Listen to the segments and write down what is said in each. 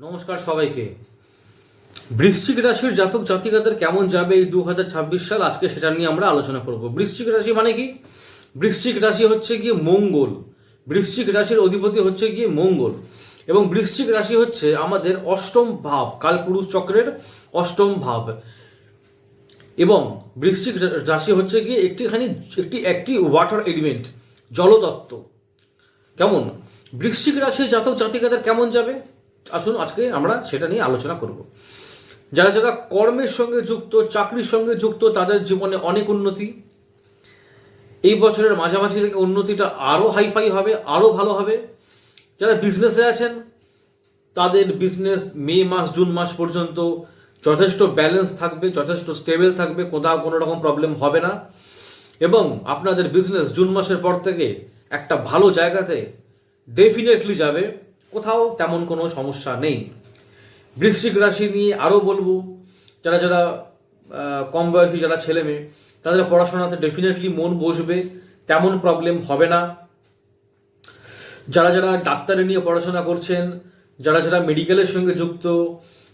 নমস্কার সবাইকে। বৃশ্চিক রাশির জাতক জাতিকাদের কেমন যাবে এই দু হাজার ছাব্বিশ সাল? আজকে সেটা নিয়ে আমরা আলোচনা করব। বৃশ্চিক রাশি মানে কি? বৃশ্চিক রাশি হচ্ছে গিয়ে মঙ্গল। বৃশ্চিক রাশির অধিপতি হচ্ছে গিয়ে মঙ্গল। এবং বৃশ্চিক রাশি হচ্ছে আমাদের অষ্টম ভাব, কালপুরুষ চক্রের অষ্টম ভাব। এবং বৃশ্চিক রাশি হচ্ছে গিয়ে একটিখানি, একটি একটি ওয়াটার এলিমেন্ট জলতত্ত্ব। কেমন? বৃশ্চিক রাশির জাতক জাতিকাদের কেমন যাবে? আসুন আজকে আমরা সেটা নিয়ে আলোচনা করব। যারা যারা কর্মের সঙ্গে যুক্ত, চাকরির সঙ্গে যুক্ত, তাদের জীবনে অনেক উন্নতি। এই বছরের মাঝামাঝি থেকে উন্নতিটা আরও হাইফাই হবে আরও ভালো হবে। যারা বিজনেসে আছেন, তাদের বিজনেস মে মাস, জুন মাস পর্যন্ত যথেষ্ট ব্যালেন্স থাকবে, যথেষ্ট স্টেবল থাকবে, কোথাও কোনো রকম প্রবলেম হবে না। এবং আপনাদের বিজনেস জুন মাসের পর থেকে একটা ভালো জায়গাতে ডেফিনেটলি যাবে। কোথাও তেমন কোনো সমস্যা নেই। বৃশ্চিক রাশি নিয়ে আরও বলব, যারা যারা কম বয়সী যারা ছেলে মেয়ে, তাদের পড়াশোনাতে ডেফিনেটলি মন বসবে, তেমন প্রবলেম হবে না। যারা যারা ডাক্তারি নিয়ে পড়াশোনা করছেন, যারা যারা মেডিকেলের সঙ্গে যুক্ত,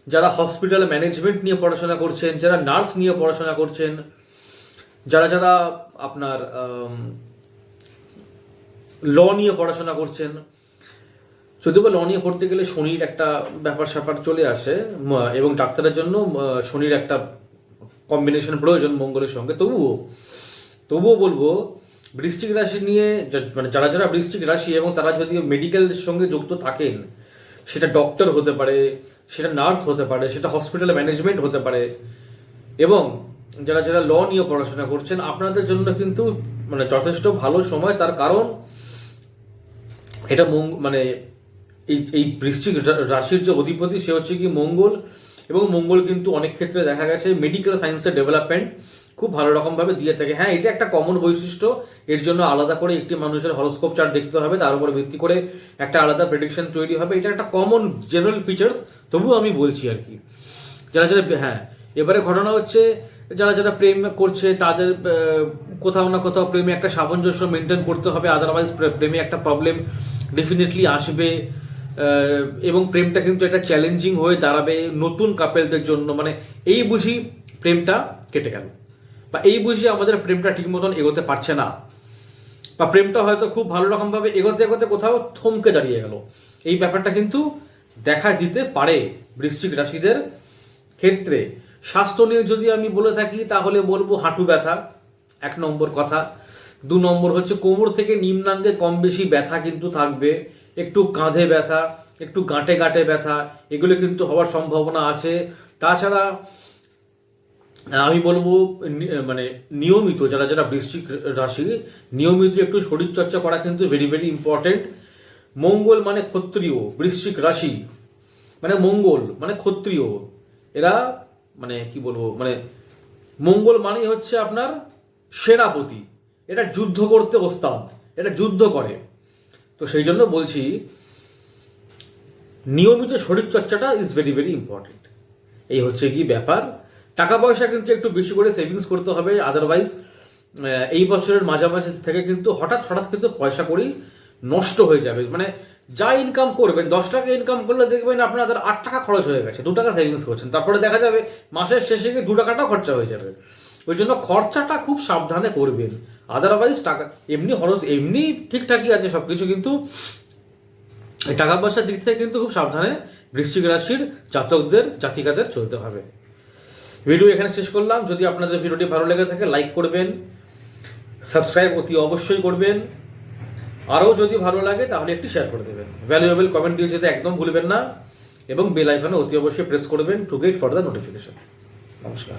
যারা হসপিটাল ম্যানেজমেন্ট নিয়ে পড়াশোনা করছেন, যারা নার্স নিয়ে পড়াশোনা করছেন, যারা যারা আপনার ল নিয়ে পড়াশোনা করছেন যদিও বা ল নিয়ে পড়তে গেলে শনির একটা ব্যাপার স্যাপার চলে আসে এবং ডাক্তারের জন্য শনির একটা কম্বিনেশন প্রয়োজন মঙ্গলের সঙ্গে। তবুও তবুও বলব বৃষ্টিক রাশি নিয়ে মানে যারা যারা বৃষ্টিক রাশি এবং তারা যদি মেডিকেলের সঙ্গে যুক্ত থাকেন, সেটা ডক্টর হতে পারে, সেটা নার্স হতে পারে, সেটা হসপিটাল ম্যানেজমেন্ট হতে পারে, এবং যারা যারা ল নিয়ে পড়াশোনা করছেন, আপনাদের জন্য কিন্তু মানে যথেষ্ট ভালো সময়। তার কারণ, এটা মানে এই এই বৃশ্চিক রাশির যে অধিপতি সে হচ্ছে কি মঙ্গল এবং মঙ্গল কিন্তু অনেক ক্ষেত্রে দেখা গেছে মেডিকেল সায়েন্সের ডেভেলপমেন্ট খুব ভালো রকমভাবে দিয়ে থাকে। হ্যাঁ এটা একটা কমন বৈশিষ্ট্য। এর জন্য আলাদা করে একটি মানুষের হরোস্কোপ চার্ট দেখতে হবে, তার উপর ভিত্তি করে একটা আলাদা প্রেডিকশন তৈরি হবে। এটা একটা কমন জেনারেল ফিচার্স তবুও আমি বলছি আর কি। যারা যারা হ্যাঁ এবারে ঘটনা হচ্ছে যারা যারা প্রেম করছে, তাদের কোথাও না কোথাও প্রেমে একটা সামঞ্জস্য মেনটেন করতে হবে আদারওয়াইজ প্রেমে একটা প্রবলেম ডেফিনেটলি আসবে। এবং প্রেমটা কিন্তু একটা চ্যালেঞ্জিং হয়ে দাঁড়াবে নতুন কাপেলদের জন্য। মানে এই বুঝি প্রেমটা কেটে গেল। বা এই বুঝি আমাদের প্রেমটা ঠিক মতন এগোতে পারছে না। বা প্রেমটা হয়তো খুব ভালো রকমভাবে এগোতে এগোতে কোথাও থমকে দাঁড়িয়ে গেল। এই ব্যাপারটা কিন্তু দেখা দিতে পারে বৃশ্চিক রাশিদের ক্ষেত্রে। স্বাস্থ্য নিয়ে যদি আমি বলে থাকি, তাহলে বলব হাঁটু ব্যথা, এক নম্বর কথা। দু নম্বর হচ্ছে কোমর থেকে নিম্নাঙ্গে কম বেশি ব্যথা কিন্তু থাকবে। একটু কাঁধে ব্যথা, একটু গাঁটে গাঁটে ব্যথা, এগুলো কিন্তু হওয়ার সম্ভাবনা আছে। তাছাড়া, আমি বলব মানে নিয়মিত যারা যারা বৃশ্চিক রাশি, নিয়মিত একটু শরীরচর্চা করা কিন্তু ভেরি ভেরি ইম্পর্টেন্ট মঙ্গল মানে ক্ষত্রিয়, বৃশ্চিক রাশি মানে মঙ্গল মানে ক্ষত্রিয়। এরা মানে কি বলব মানে মঙ্গল মানেই হচ্ছে আপনার সেনাপতি। এটা যুদ্ধ করতে ওস্তাদ, এটা যুদ্ধ করে। তো সেই জন্য বলছি, নিয়মিত শরীরচর্চাটা ইজ ভেরি ভেরি ইম্পর্টেন্ট এই হচ্ছে কি ব্যাপার? টাকা পয়সা কিন্তু একটু বেশি করে সেভিংস করতে হবে আদারওয়াইজ এই বছরের মাঝামাঝি থেকে কিন্তু হঠাৎ হঠাৎ কিন্তু পয়সা করি নষ্ট হয়ে যাবে। মানে যা ইনকাম করবেন, দশ টাকা ইনকাম করলে দেখবেন আপনাদের আট টাকা খরচ হয়ে গেছে, দু টাকা সেভিংস করছেন। তারপরে দেখা যাবে, মাসের শেষে গিয়ে দু টাকাটাও খরচা হয়ে যাবে। ওই জন্য খরচাটা খুব সাবধানে করবেন। আদারওয়াইজ টাকা, এমনি খরচ, এমনি ঠিকঠাকই আছে সব কিছু কিন্তু টাকা পয়সার দিক থেকে কিন্তু খুব সাবধানে বৃশ্চিক রাশির জাতকদের, জাতিকাদের চলতে হবে। ভিডিও এখানে শেষ করলাম। যদি আপনাদের ভিডিওটি ভালো লেগে থাকে লাইক করবেন সাবস্ক্রাইব অতি অবশ্যই করবেন। আরও যদি ভালো লাগে, তাহলে একটি শেয়ার করে দেবেন। ভ্যালুয়েবল কমেন্ট দিয়ে যেতে একদম ভুলবেন না। এবং বেল আইকনে অতি অবশ্যই প্রেস করবেন to get for the notification নমস্কার।